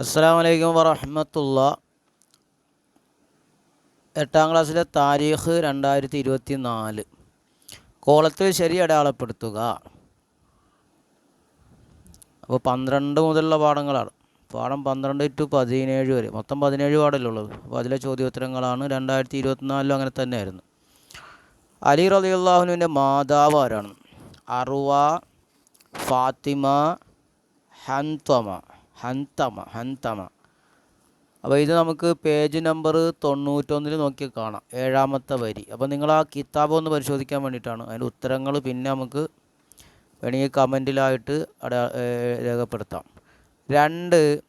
അസ്സാം വലൈക്കും വറഹമത്തുള്ള. എട്ടാം ക്ലാസ്സിലെ താരീഖ് രണ്ടായിരത്തി ഇരുപത്തി നാല് കോളത്തിൽ ശരി അടയാളപ്പെടുത്തുക. അപ്പോൾ പന്ത്രണ്ട് മുതലുള്ള പാഠങ്ങളാണ്. പാഠം പന്ത്രണ്ട് ടു പതിനേഴ് വരെ. മൊത്തം പതിനേഴ് പാടല്ലേ ഉള്ളത് അപ്പോൾ അതിലെ ചോദ്യോത്തരങ്ങളാണ് രണ്ടായിരത്തി ഇരുപത്തിനാലിലും അങ്ങനെ തന്നെയായിരുന്നു. അലി റലിയുള്ളാഹുനുവിന്റെ മാതാവ് ആരാണ്? അറുവ ഫാത്തിമ ഹൻതമ. ഹൻതമ ഹന്തമ അപ്പോൾ ഇത് നമുക്ക് പേജ് നമ്പർ തൊണ്ണൂറ്റൊന്നിൽ നോക്കി കാണാം ഏഴാമത്തെ വരി. അപ്പോൾ നിങ്ങൾ ആ കിതാബ് ഒന്ന് പരിശോധിക്കാൻ വേണ്ടിയിട്ടാണ്. അതിന്റെ ഉത്തരങ്ങൾ പിന്നെ നമുക്ക് വേണമെങ്കിൽ കമന്റിലായിട്ട് അടയാ രേഖപ്പെടുത്താം. രണ്ട്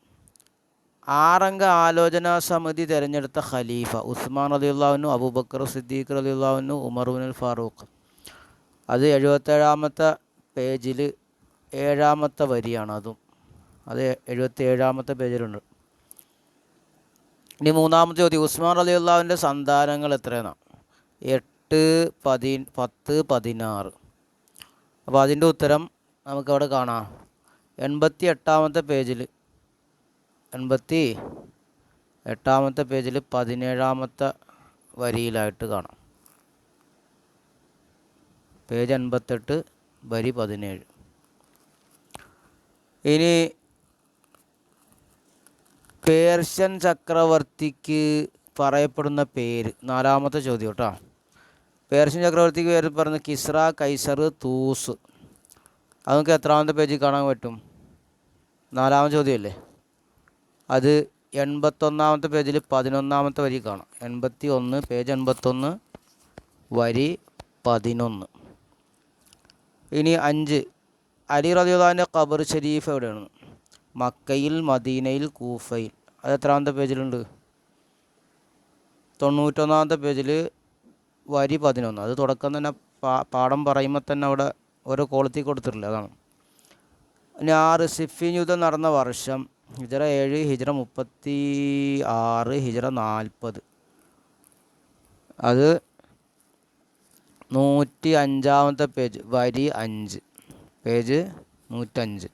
ആറംഗ ആലോചനാ സമിതി തിരഞ്ഞെടുത്ത ഖലീഫ ഉസ്മാൻ റലിയുള്ളാവിനു അബൂബക്കർ സിദ്ദീഖ് റലിയുള്ളാവിനു ഉമർബുൽ ഫാറൂഖ്. അത് എഴുപത്തേഴാമത്തെ പേജിൽ ഏഴാമത്തെ വരിയാണ് അതും. അത് എഴുപത്തി ഏഴാമത്തെ പേജിലുണ്ട്. ഇനി മൂന്നാമത്തെ ചോദ്യം. ഉസ്മാൻ അലി അള്ളാവിന്റെ സന്താനങ്ങൾ എത്രയാണ്? എട്ട് പതി പത്ത് പതിനാറ്. അപ്പോൾ അതിന്റെ ഉത്തരം നമുക്കവിടെ കാണാം. എൺപത്തി എട്ടാമത്തെ പേജിൽ എൺപത്തി എട്ടാമത്തെ പേജിൽ പതിനേഴാമത്തെ വരിയിലായിട്ട് കാണാം. പേജ് എൺപത്തെട്ട് വരി പതിനേഴ്. ഇനി പേർഷ്യൻ ചക്രവർത്തിക്ക് പറയപ്പെടുന്ന പേര്. നാലാമത്തെ ചോദ്യം കേട്ടോ പേർഷ്യൻ ചക്രവർത്തിക്ക് പേര് പറഞ്ഞ കിസ്ര കൈസർ തൂസ്. അത് നമുക്ക് എത്രാമത്തെ പേജിൽ കാണാൻ പറ്റും? നാലാമത്തെ ചോദ്യമല്ലേ അത് എൺപത്തൊന്നാമത്തെ പേജിൽ പതിനൊന്നാമത്തെ വരി കാണാം. എൺപത്തി ഒന്ന് പേജ് എൺപത്തൊന്ന് വരി പതിനൊന്ന്. ഇനി അഞ്ച്. അലി റദിയുദാന്റെ ഖബർ ഷരീഫ് എവിടെയാണ്? മക്കയിൽ മദീനയിൽ കൂഫയിൽ. അത് എത്രാമത്തെ പേജിലുണ്ട്? തൊണ്ണൂറ്റൊന്നാമത്തെ പേജിൽ വരി പതിനൊന്ന്. അത് തുടക്കം തന്നെ പാഠം പറയുമ്പോൾ തന്നെ അവിടെ ഓരോ ക്വാളിറ്റി കൊടുത്തിട്ടില്ല? അതാണ്. ഇനി ആറ് സിഫിൻ യുദ്ധം നടന്ന വർഷം ഹിജറ ഏഴ് ഹിജറ മുപ്പത്തി ആറ് ഹിജറ നാൽപ്പത് അത് നൂറ്റി അഞ്ചാമത്തെ പേജ് വരി അഞ്ച്. പേജ് നൂറ്റഞ്ച്.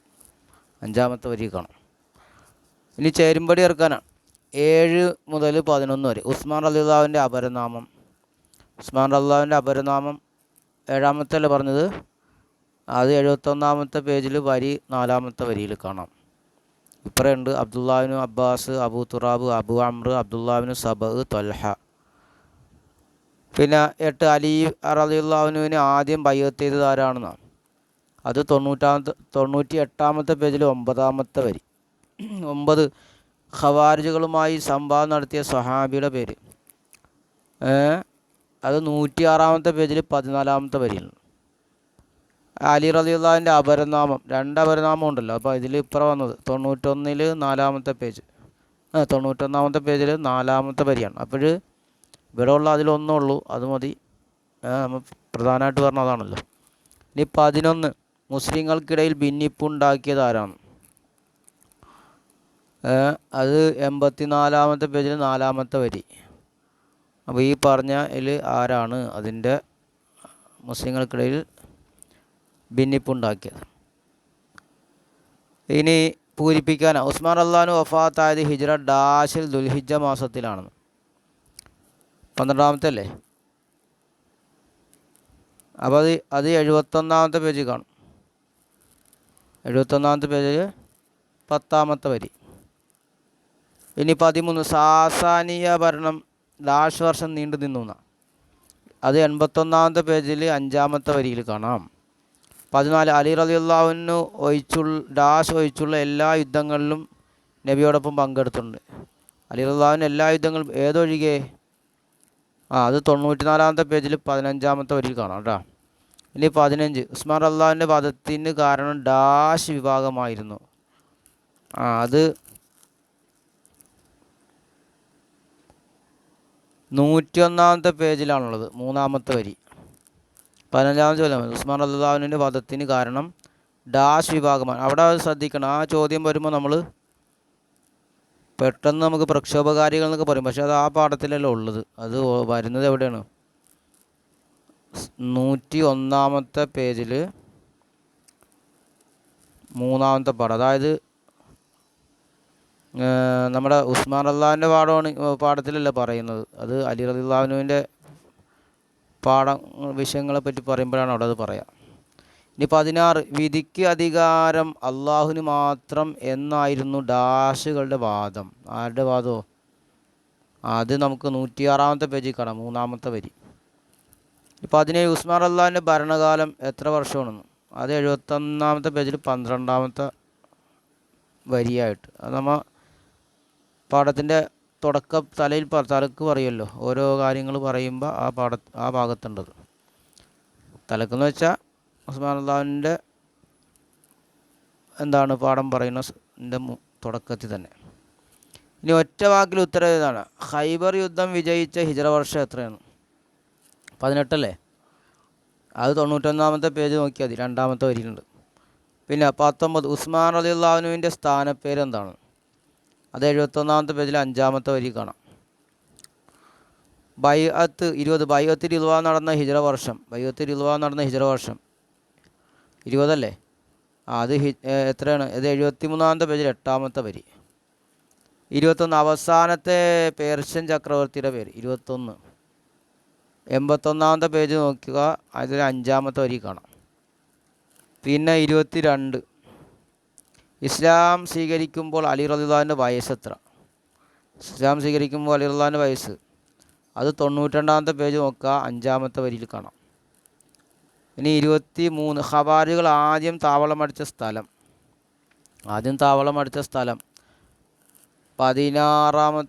അഞ്ചാമത്തെ വരി കാണാം. ഇനി ചേരുംപടി ഇറക്കാനാണ്. ഏഴ് മുതൽ പതിനൊന്ന് വരെ. ഉസ്മാൻ അള്ളാഹുവിന്റെ അപരനാമം. ഉസ്മാൻ അള്ളാഹുവിന്റെ അപരനാമം ഏഴാമത്തെ പറഞ്ഞത്? അത് എഴുപത്തൊന്നാമത്തെ പേജിൽ വരി നാലാമത്തെ വരിയിൽ കാണാം. ഇപ്പറയുണ്ട് അബ്ദുല്ലാവിനു Abbas Abu Turab Abu Amra അബ്ദുല്ലാവിനു sub Talha. പിന്നെ എട്ട് അലി റലിയുള്ളാവിനുവിന് ആദ്യം ബയ്യത്ത് ചെയ്തത് ആരാണെന്നാണ്? അത് തൊണ്ണൂറ്റാമത്തെ തൊണ്ണൂറ്റി എട്ടാമത്തെ പേജിൽ ഒമ്പതാമത്തെ വരി. ഒമ്പത് ഖവാരിജുകളുമായി സംവാദം നടത്തിയ സഹാബിയുടെ പേര്. അത് നൂറ്റി ആറാമത്തെ പേജിൽ പതിനാലാമത്തെ വരിയിൽ അലി റലിയുള്ളാഹിന്റെ അപരനാമം രണ്ട് അപരനാമം ഉണ്ടല്ലോ അപ്പോൾ ഇതിൽ ഇപ്പുറം വന്നത് തൊണ്ണൂറ്റൊന്നിൽ നാലാമത്തെ പേജ്. തൊണ്ണൂറ്റൊന്നാമത്തെ പേജിൽ നാലാമത്തെ വരിയാണ്. അപ്പോൾ ഇവിടെ ഉള്ള അതിലൊന്നേ ഉള്ളൂ അത് മതി. നമ്മൾ പ്രധാനമായിട്ട് പറഞ്ഞതാണല്ലോ ഇനി പതിനൊന്ന് മുസ്ലിങ്ങൾക്കിടയിൽ ഭിന്നിപ്പുണ്ടാക്കിയത് ആരാണ്? അത് എൺപത്തിനാലാമത്തെ പേജിൽ നാലാമത്തെ വരി. അപ്പോൾ ഈ പറഞ്ഞ ഇതിൽ ആരാണ് അതിന്റെ മുസ്ലിങ്ങൾക്കിടയിൽ ഭിന്നിപ്പുണ്ടാക്കിയത്? ഇനി പൂരിപ്പിക്കാൻ ഉസ്മാൻ അള്ളഹാനു വഫാത്തായത് ഹിജ്റ ഡാഷിൽ ദുൽഹിജ മാസത്തിലാണെന്ന്. പന്ത്രണ്ടാമത്തെ അല്ലേ? അപ്പോൾ അത് അത് എഴുപത്തൊന്നാമത്തെ പേജ് കാണും. എഴുപത്തൊന്നാമത്തെ പേജിൽ പത്താമത്തെ വരി. ഇനി പതിമൂന്ന്. സാസാനിയ ഭരണം ഡാഷ് വർഷം നീണ്ടു നിന്നു. അത് എൺപത്തൊന്നാമത്തെ പേജിൽ അഞ്ചാമത്തെ വരിയിൽ കാണാം. പതിനാല് അലി റലിയുള്ളാവിന് ഒഴിച്ചുള്ള ഡാഷ് ഒഴിച്ചുള്ള എല്ലാ യുദ്ധങ്ങളിലും നബിയോടൊപ്പം പങ്കെടുത്തിട്ടുണ്ട്. അലി റലിയുള്ളാവിന് എല്ലാ യുദ്ധങ്ങളും ഏതൊഴികെ? ആ അത് തൊണ്ണൂറ്റിനാലാമത്തെ പേജിൽ പതിനഞ്ചാമത്തെ വരിയിൽ കാണാം കേട്ടോ. ഇനി പതിനഞ്ച്. ഉസ്മാൻ അള്ളാഹുവിന്റെ പദത്തിന് കാരണം ഡാഷ് വിഭാഗമായിരുന്നു. ആ അത് നൂറ്റിയൊന്നാമത്തെ പേജിലാണുള്ളത് മൂന്നാമത്തെ വരി. പതിനഞ്ചാമത്തെ ചോദ്യം ഉസ്മാൻ അള്ളാഹുവിന്റെ വധത്തിന് കാരണം ഡാഷ് വിഭാഗമാണ്. അവിടെ ശ്രദ്ധിക്കണം. ആ ചോദ്യം വരുമ്പോൾ നമ്മൾ പെട്ടെന്ന് നമുക്ക് പ്രക്ഷോഭകാരികൾ എന്നൊക്കെ പറയും. പക്ഷേ അത് ആ പാഠത്തിലല്ല ഉള്ളത്. അത് വരുന്നത് എവിടെയാണ്? നൂറ്റി ഒന്നാമത്തെ പേജിൽ മൂന്നാമത്തെ പാഠം. അതായത് നമ്മുടെ ഉസ്മാൻ അള്ളാഹിന്റെ പാഠമാണ് പാഠത്തിലല്ല പറയുന്നത്. അത് അലി റദിള്ളാഹുവിന്റെ പാഠം വിഷയങ്ങളെ പറ്റി പറയുമ്പോഴാണ് അവിടെ അത് പറയാം. ഇനി പതിനാറ് വിധിക്ക് അധികാരം അള്ളാഹുവിന് മാത്രം എന്നായിരുന്നു ഡാഷുകളുടെ വാദം. ആരുടെ വാദമോ അത് നമുക്ക് നൂറ്റിയാറാമത്തെ പേജിൽ കാണാം മൂന്നാമത്തെ വരി. അതിനെ ഉസ്മാൻ അള്ളാഹിന്റെ ഭരണകാലം എത്ര വർഷമാണെന്ന്. അത് എഴുപത്തൊന്നാമത്തെ പേജിൽ പന്ത്രണ്ടാമത്തെ വരിയായിട്ട്. അത് നമ്മൾ പാഠത്തിന്റെ തുടക്കം തലയിൽ തലക്ക് പറയുമല്ലോ. ഓരോ കാര്യങ്ങൾ പറയുമ്പോൾ ആ പാഠ ആ ഭാഗത്തുണ്ടത് തലക്കെന്ന് വെച്ചാൽ ഉസ്മാൻ അള്ളാഹുവിന്റെ എന്താണ് പാഠം പറയുന്ന സ് തുടക്കത്തിൽ തന്നെ. ഇനി ഒറ്റ വാക്കിൽ ഉത്തരം ഇതാണ് ഹൈബർ യുദ്ധം വിജയിച്ച ഹിജറ വർഷം എത്രയാണ്? പതിനെട്ടല്ലേ? അത് തൊണ്ണൂറ്റൊന്നാമത്തെ പേജ് നോക്കിയാൽ മതി. രണ്ടാമത്തെ വരിയിലുണ്ട്. പിന്നെ പത്തൊമ്പത് ഉസ്മാൻ അലി അള്ളാഹുവിന്റെ സ്ഥാനപ്പേര് എന്താണ്? അത് എഴുപത്തൊന്നാമത്തെ പേജിൽ അഞ്ചാമത്തെ വരി കാണാം. ബൈഅത്ത് ഇരുപത് ബൈഅത്ത് ഇരുപത് നടന്ന ഹിജറ വർഷം. ബൈഅത്ത് ഇരുപത് നടന്ന ഹിജറ വർഷം. ഇരുപതല്ലേ ആ അത് ഹി എത്രയാണ്? ഇത് എഴുപത്തി മൂന്നാമത്തെ പേജിൽ എട്ടാമത്തെ വരി. ഇരുപത്തൊന്ന് അവസാനത്തെ പേർഷ്യൻ ചക്രവർത്തിയുടെ പേര്. ഇരുപത്തൊന്ന്. എൺപത്തൊന്നാമത്തെ പേജ് നോക്കുക. അതിൽ അഞ്ചാമത്തെ വരി കാണാം. പിന്നെ ഇരുപത്തി രണ്ട് ഇസ്ലാം സ്വീകരിക്കുമ്പോൾ അലി റദിള്ളാഹിന്റെ വയസ്സ് എത്ര? ഇസ്ലാം സ്വീകരിക്കുമ്പോൾ അലി റദിള്ളാഹിന്റെ വയസ്സ്? അത് തൊണ്ണൂറ്റിരണ്ടാമത്തെ പേജ് നോക്കുക അഞ്ചാമത്തെ വരിയിൽ കാണാം. ഇനി ഇരുപത്തി മൂന്ന് ഹവാരികൾ ആദ്യം താവളമടിച്ച സ്ഥലം. ആദ്യം താവളമടിച്ച സ്ഥലം. പതിനാറാമ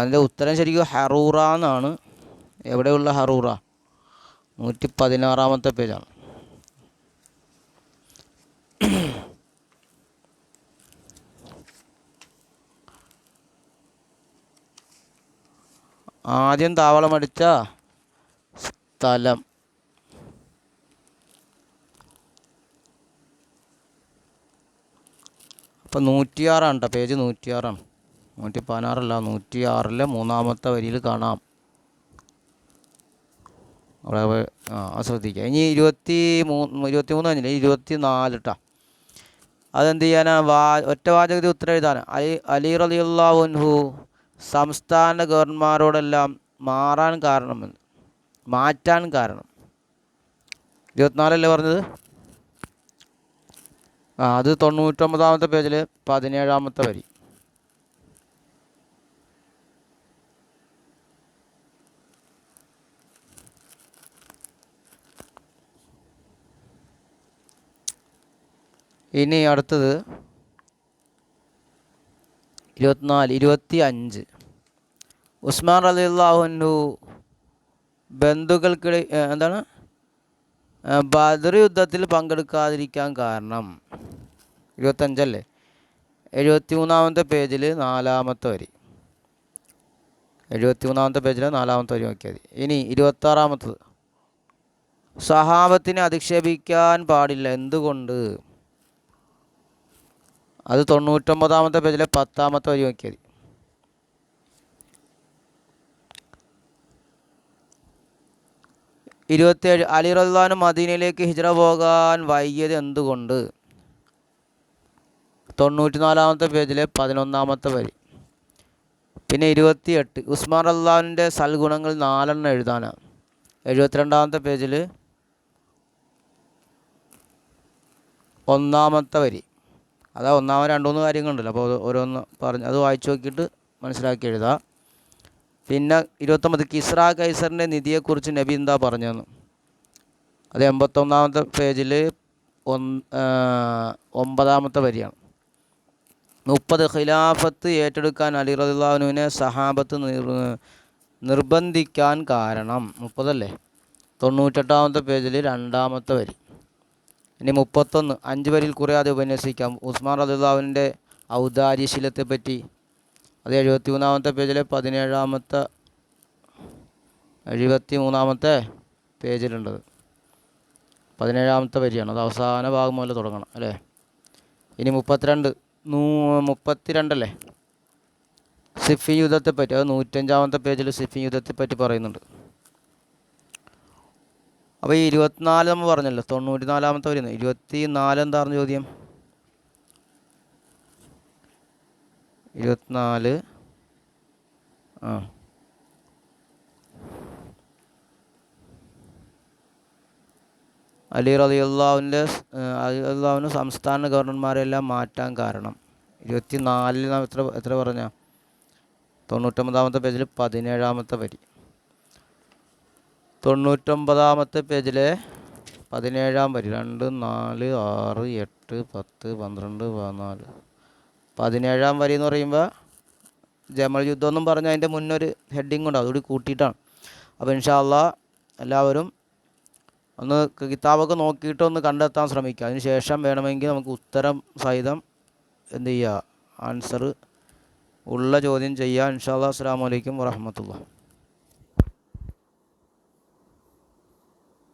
അതിന്റെ ഉത്തരം ശരിക്കും ഹറൂറ എന്നാണ്. എവിടെയുള്ള ഹറൂറ? നൂറ്റി പതിനാറാമത്തെ പേജാണ്. ആദ്യം താവളമടിച്ച സ്ഥലം. അപ്പം നൂറ്റിയാറാണ് കേട്ടോ പേജ് നൂറ്റിയാറാണ്. നൂറ്റി പതിനാറല്ല നൂറ്റിയാറിലെ മൂന്നാമത്തെ വരിയിൽ കാണാം. അവിടെ ശ്രദ്ധിക്കുക. ഇനി ഇരുപത്തി മൂന്ന് ഇരുപത്തി മൂന്ന് കഴിഞ്ഞില്ല? ഇരുപത്തി നാല് കേട്ടോ അതെന്ത് ചെയ്യാനാ? വാ ഒറ്റ വാചകത്തിൽ ഉത്തരം എഴുതാനാണ് അലി അലി റലിയുള്ളാഹുൻഹു സംസ്ഥാന ഗവർണർമാരോടെല്ലാം മാറാൻ കാരണമെന്ന് മാറ്റാൻ കാരണം. ഇരുപത്തിനാലല്ലേ പറഞ്ഞത്? ആ അത് തൊണ്ണൂറ്റൊമ്പതാമത്തെ പേജിൽ പതിനേഴാമത്തെ വരി. ഇനി അടുത്തത് ഇരുപത്തിനാല് ഇരുപത്തി അഞ്ച് ഉസ്മാൻ അലി അള്ളാഹുനു ബന്ധുക്കൾക്കിടെ എന്താണ്? ബദർ യുദ്ധത്തിൽ പങ്കെടുക്കാതിരിക്കാൻ കാരണം. ഇരുപത്തഞ്ചല്ലേ എഴുപത്തി മൂന്നാമത്തെ പേജിൽ നാലാമത്തെ വരി. എഴുപത്തി മൂന്നാമത്തെ പേജിൽ നാലാമത്തെ വരി നോക്കിയാൽ മതി. ഇനി ഇരുപത്താറാമത്തത്. സഹാബത്തിനെ അധിക്ഷേപിക്കാൻ പാടില്ല. എന്തുകൊണ്ട്? അത് തൊണ്ണൂറ്റൊമ്പതാമത്തെ പേജിലെ പത്താമത്തെ വരി നോക്കിയാൽ ഇരുപത്തിയേഴ് അലി റദ്ദാന് മദീനയിലേക്ക് ഹിജ്റ പോകാൻ വൈകിയത് എന്തുകൊണ്ട്? തൊണ്ണൂറ്റിനാലാമത്തെ പേജിലെ പതിനൊന്നാമത്തെ വരി. പിന്നെ ഇരുപത്തിയെട്ട് ഉസ്മാൻ അള്ളാഹുവിന്റെ സൽഗുണങ്ങൾ നാലെണ്ണം എഴുതാനാണ്. എഴുപത്തിരണ്ടാമത്തെ പേജിൽ ഒന്നാമത്തെ വരി. അതാ ഒന്നാമത് രണ്ടുമൂന്ന് കാര്യങ്ങളുണ്ടല്ലോ. അപ്പോൾ ഓരോന്ന് പറഞ്ഞ് അത് വായിച്ചു നോക്കിയിട്ട് മനസ്സിലാക്കി എഴുതാം. പിന്നെ ഇരുപത്തൊമ്പത് കിസ്ര കൈസറിന്റെ നിധിയെക്കുറിച്ച് നബി എന്താ പറഞ്ഞതെന്ന് അത് എൺപത്തൊന്നാമത്തെ പേജിൽ ഒമ്പതാമത്തെ വരിയാണ്. മുപ്പത് ഖിലാഫത്ത് ഏറ്റെടുക്കാൻ അലി റദുല്ലാഹുവിനെ സഹാബത്ത് നിർ നിർബന്ധിക്കാൻ കാരണം മുപ്പതല്ലേ? തൊണ്ണൂറ്റെട്ടാമത്തെ പേജിൽ രണ്ടാമത്തെ വരി. ഇനി മുപ്പത്തൊന്ന് അഞ്ച് വരിയിൽ കുറയാതെ ഉപന്യസിക്കാം. ഉസ്മാൻ റദിള്ളാഹുവിന്റെ ഔദാര്യശീലത്തെപ്പറ്റി. അത് എഴുപത്തി മൂന്നാമത്തെ പേജിലെ പതിനേഴാമത്തെ എഴുപത്തി മൂന്നാമത്തെ പേജിലുണ്ടത് പതിനേഴാമത്തെ വരിയാണ്. അത് അവസാന ഭാഗം മുതൽ തുടങ്ങണം അല്ലേ? ഇനി മുപ്പത്തിരണ്ട് നൂ മുപ്പത്തിരണ്ടല്ലേ? സിഫി യുദ്ധത്തെപ്പറ്റി അത് നൂറ്റഞ്ചാമത്തെ പേജിൽ സിഫി യുദ്ധത്തെപ്പറ്റി പറയുന്നുണ്ട്. അപ്പോൾ ഈ ഇരുപത്തിനാല് നമ്മൾ പറഞ്ഞല്ലോ തൊണ്ണൂറ്റി നാലാമത്തെ വരുന്നത് ഇരുപത്തി നാല് എന്താണ് ചോദ്യം? ഇരുപത്തിനാല്. ആ. അലി റളിയല്ലാഹുവിന്റെ അലി അള്ളാഹുവിന് സംസ്ഥാന ഗവർണർമാരെല്ലാം മാറ്റാൻ കാരണം. ഇരുപത്തി നാലിൽ നാം എത്ര എത്ര പറഞ്ഞ? തൊണ്ണൂറ്റൊമ്പതാമത്തെ പേജിൽ പതിനേഴാമത്തെ വരി. തൊണ്ണൂറ്റൊമ്പതാമത്തെ പേജിലെ പതിനേഴാം വരി. രണ്ട് നാല് ആറ് എട്ട് പത്ത് പന്ത്രണ്ട് പതിനാല്. പതിനേഴാം വരി എന്ന് പറയുമ്പോൾ ജമൽ യുദ്ധം എന്നും പറഞ്ഞ് അതിന്റെ മുന്നൊരു ഹെഡിങ് ഉണ്ട്. അതുകൂടി കൂട്ടിയിട്ടാണ്. അപ്പോൾ ഇൻഷാല്ല എല്ലാവരും ഒന്ന് കിതാബൊക്കെ നോക്കിയിട്ട് ഒന്ന് കണ്ടെത്താൻ ശ്രമിക്കുക. അതിന് ശേഷം വേണമെങ്കിൽ നമുക്ക് ഉത്തരം സഹിതം എന്ത് ചെയ്യുക? ആൻസർ ഉള്ള ചോദ്യം ചെയ്യുക. ഇൻഷാല്ലാ അസ്സാം വലൈക്കും